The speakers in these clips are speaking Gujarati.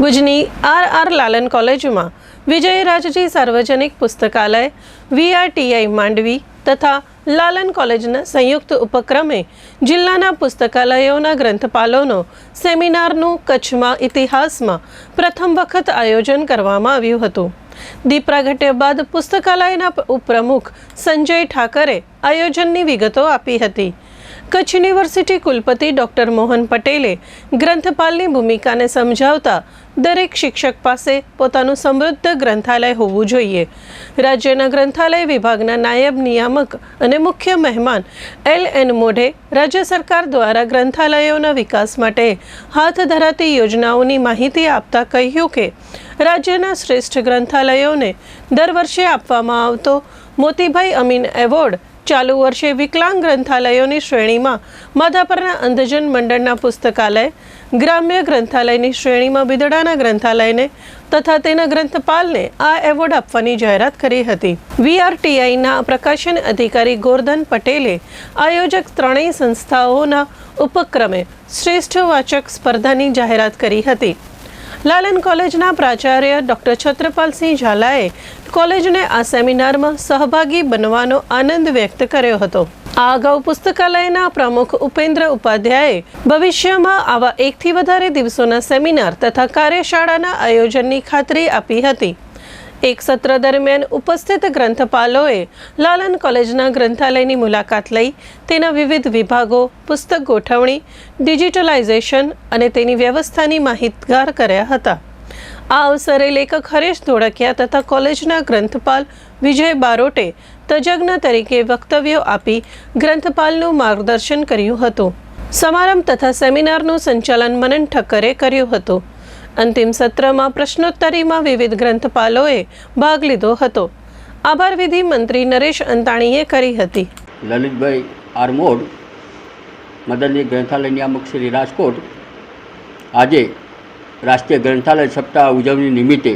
ભુજની આર આર લાલન કોલેજમાં વિજયરાજજી સાર્વજનિક પુસ્તકાલય, વીઆરટીઆઈ માંડવી તથા લાલન કોલેજના સંયુક્ત ઉપક્રમે જિલ્લાના પુસ્તકાલયોના ગ્રંથપાલોનો સેમિનારનું કચ્છમાં ઇતિહાસમાં પ્રથમ વખત આયોજન કરવામાં આવ્યું હતું. દીપ પ્રાગટ્ય બાદ પુસ્તકાલયના ઉપપ્રમુખ સંજય ઠાકરે આયોજનની વિગતો આપી હતી. કચ્છ યુનિવર્સિટી કુલપતિ ડોક્ટર મોહન પટેલે ગ્રંથપાલની ભૂમિકાને સમજાવતા દરેક શિક્ષક પાસે પોતાનું સમૃદ્ધ ગ્રંથાલય હોવું જોઈએ. રાજ્યના ગ્રંથાલય વિભાગના નાયબ નિયામક અને મુખ્ય મહેમાન એલ એન મોઢે રાજ્ય સરકાર દ્વારા ગ્રંથાલયોના વિકાસ માટે હાથ ધરાતી યોજનાઓની માહિતી આપતા કહ્યું કે, રાજ્યના શ્રેષ્ઠ ગ્રંથાલયોને દર વર્ષે આપવામાં આવતો મોતીભાઈ અમીન એવોર્ડ ચાલુ વર્ષે વિકલાંગ ગ્રંથાલયોની શ્રેણીમાં માધાપરના અંધજન મંડળના પુસ્તકાલય, ગ્રામ્ય ગ્રંથાલયની શ્રેણીમાં બિદડાના ગ્રંથાલયને તથા તેના ગ્રંથપાલને આ એવોર્ડ આપવાની જાહેરાત કરી હતી. વીઆરટીઆઈના પ્રકાશન અધિકારી ગોરધન પટેલે આયોજક ત્રણેય સંસ્થાઓના ઉપક્રમે શ્રેષ્ઠ વાચક સ્પર્ધાની જાહેરાત કરી હતી. લાલન કોલેજના પ્રાચાર્ય ડોક્ટર છત્રપાલસિંહ ઝાલાએ કોલેજને આ સેમિનારમાં સહભાગી બનવાનો આનંદ વ્યક્ત કર્યો હતો. આ અગાઉ પુસ્તકાલયના પ્રમુખ ઉપેન્દ્ર ઉપાધ્યાયે ભવિષ્યમાં આવા એકથી વધારે દિવસોના સેમિનાર તથા કાર્યશાળાના આયોજનની ખાતરી આપી હતી. એક સત્ર દરમિયાન ઉપસ્થિત ગ્રંથપાલોએ લાલન કોલેજના ગ્રંથાલયની મુલાકાત લઈ તેના વિવિધ વિભાગો, પુસ્તક ગોઠવણી, ડિજિટલાઇઝેશન અને તેની વ્યવસ્થાની માહિતગાર કર્યા હતા. આ અવસરે લેખક હરેશ ધોળકિયા તથા કોલેજના ગ્રંથપાલ વિજય બારોટે તજજ્ઞ તરીકે વક્તવ્યો આપી ગ્રંથપાલનું માર્ગદર્શન કર્યું હતું. સમારંભ તથા સેમિનારનું સંચાલન મનન ઠક્કરે કર્યું હતું. અંતિમ સત્રમાં પ્રશ્નોત્તરીમાં વિવિધ ગ્રંથપાલોએ ભાગ લીધો હતો. આભાર વિધિ મંત્રી નરેશ અંતાણીએ કરી હતી. લલિતભાઈ આરમોડ મદનની ગ્રંથાલય નિયામક શ્રી રાજકોટ, આજે રાષ્ટ્રીય ગ્રંથાલય સપ્તાહ ઉજવણી નિમિત્તે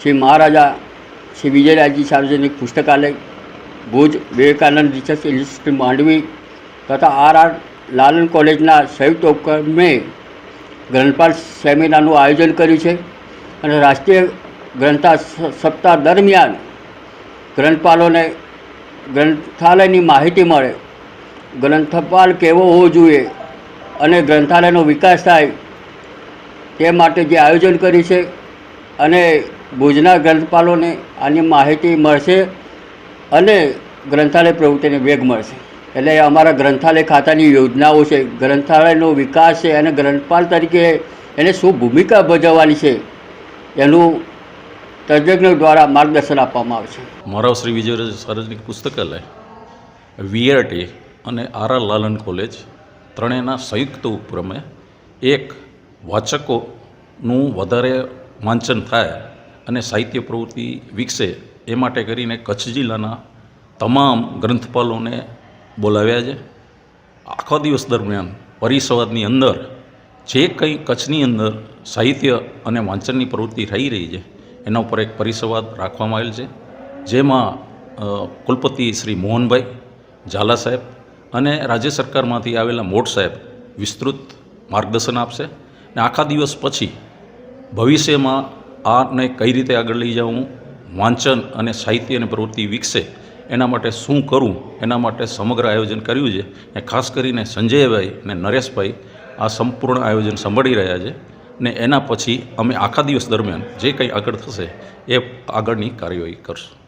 શ્રી મહારાજા શ્રી વિજયરાજજી સાર્વજનિક પુસ્તકાલય, ભુજ વિવેકાનંદ રિસર્ચ ઇન્સ્ટિટ્યૂટ માંડવી તથા આર આર લાલન કોલેજના સંયુક્ત ઉપક્રમે ગ્રંથપાલ સેમિનારનું આયોજન કર્યું છે અને રાષ્ટ્રીય ગ્રંથા સપ્તાહ દરમિયાન ગ્રંથપાલોને ગ્રંથાલયની માહિતી મળે. ગ્રંથપાલ કેવો હોવો જોઈએ અને ગ્રંથાલયનો વિકાસ થાય તે માટે જે આયોજન કર્યું છે અને ભુજના ગ્રંથપાલોને આની માહિતી મળશે અને ગ્રંથાલય પ્રવૃત્તિને વેગ મળશે. એટલે અમારા ગ્રંથાલય ખાતાની યોજનાઓ છે. ગ્રંથાલયનો વિકાસ છે અને ગ્રંથપાલ તરીકે એને શું ભૂમિકા ભજવવાની છે એનું તજજ્ઞ દ્વારા માર્ગદર્શન આપવામાં આવે છે. મારા શ્રી વિજય સાર્વજનિક પુસ્તકાલય, વીઆરટી અને આર આર લાલન કોલેજ ત્રણેયના સંયુક્ત ઉપક્રમે એક વાચકોનું વધારે વાંચન થાય અને સાહિત્ય પ્રવૃત્તિ વિકસે એ માટે કરીને કચ્છ જિલ્લાના તમામ ગ્રંથપાલોને બોલાવ્યા છે. આખો દિવસ દરમિયાન પરિસંવાદની અંદર જે કંઈ કચ્છની અંદર સાહિત્ય અને વાંચનની પ્રવૃત્તિ થઈ રહી છે, એના ઉપર એક પરિસંવાદ રાખવામાં આવેલ છે. જેમાં કુલપતિ શ્રી મોહનભાઈ ઝાલા સાહેબ અને રાજ્ય સરકારમાંથી આવેલા મોટ સાહેબ વિસ્તૃત માર્ગદર્શન આપશે. અને આખા દિવસ પછી ભવિષ્યમાં આને કઈ રીતે આગળ લઈ જવું વાંચન અને સાહિત્ય અને પ્રવૃત્તિ વિકસે એના માટે શું કરવું એના માટે સમગ્ર આયોજન કર્યું છે. ને ખાસ કરીને સંજયભાઈ અને નરેશભાઈ આ સંપૂર્ણ આયોજન સંભાળી રહ્યા છે ને એના પછી અમે આખા દિવસ દરમિયાન જે કંઈ આગળ થશે એ આગળની કાર્યવાહી કરશું.